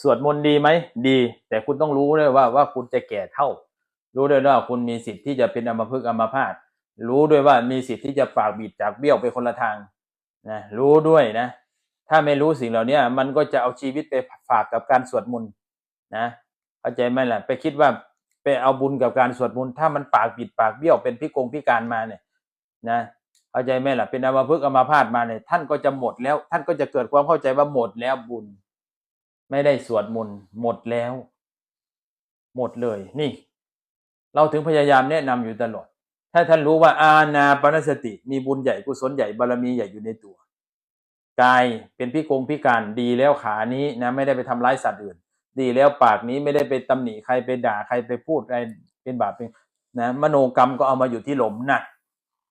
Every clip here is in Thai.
สวดมนต์ดีไหมดี แต่คุณต้องรู้ด้วยว่าว่าคุณจะแก่เท่า รู้ด้วยว่าคุณมีสิทธิ์ที่จะเป็นอัมพฤกษ์อัมพาตรู้ด้วยว่ามีสิทธิ์ที่จะปากบิดจากเบี้ยวไปคนละทางนะรู้ด้วยนะ ถ้าไม่รู้สิ่งเหล่านี้มันก็จะเอาชีวิตไปฝากกับการสวดมนต์นะเข้าใจไหมล่ะ ไปคิดว่าไปเอาบุญกับการสวดมนต์ถ้ามันปากบิดปากเบี้ยวเป็นพิกงพิการมาเนี่ยนะ เข้าใจไหมล่ะ เป็นอัมพฤกษ์อัมพาตมาเนี่ยท่านก็จะหมดแล้ว ท่านก็จะเกิดความเข้าใจว่าหมดแล้วบุญ ไม่ได้สวดมนต์หมดแล้ว หมดเลย นี่ เราถึงพยายามแนะนำอยู่ตลอด ถ้าท่านรู้ว่าอาณาปณสติ มีบุญใหญ่กุศลใหญ่บารมีใหญ่อยู่ในตัวกายเป็นพิกงพิการดีแล้วขานี้นะไม่ได้ไปทำร้ายสัตว์อื่น ดีแล้วปากนี้ไม่ได้ไปตำหนิใครไปด่าใครไปพูดอะไรเป็นบาปเป็นนะมโนกรรมก็เอามาอยู่ที่หลมหนัก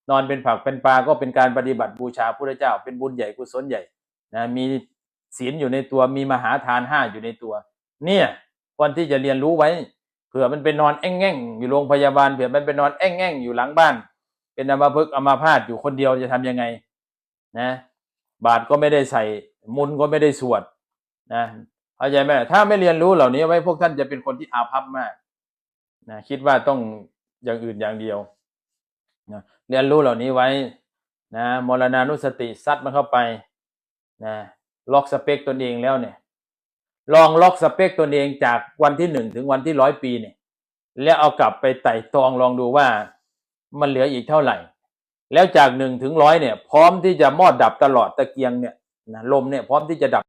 นอนเป็นผักเป็นปลาก็เป็นการปฏิบัติบูชาพระเจ้า เป็นบุญใหญ่กุศลใหญ่นะมีศีลอยู่ในตัวมีมหาทานห้าอยู่ในตัว เนี่ยควรที่จะเรียนรู้ไว้เผื่อมันไปนอนแอ่งแง่งอยู่โรงพยาบาลเผื่อมันไปนอนแอ่งแง่งอยู่หลังบ้าน เป็นอัมพฤกอัมพาตอยู่คนเดียวจะทำยังไงนะ บาทก็ไม่ได้ใส่มุนก็ไม่ได้สวดนะเข้าใจไหมถ้าไม่เรียนรู้เหล่านี้ไว้พวกท่านจะเป็นคนที่อาภัพมากนะคิดว่าต้องอย่างอื่นอย่างเดียว นะเรียนรู้เหล่านี้ไว้นะมรณานุสติซัดมันเข้าไปนะล็อกสเปคตนเองแล้วเนี่ย ลองล็อกสเปคตนเองจากวันที่หนึ่งถึงวันที่ร้อยปีเนี่ย แล้วเอากลับไปไต่ตรองลองดูว่ามันเหลืออีกเท่าไหร่ แล้วจากหนึ่งถึงร้อยเนี่ย พร้อมที่จะมอดดับตลอดตะเกียงเนี่ยนะลมเนี่ยพร้อมที่จะดับ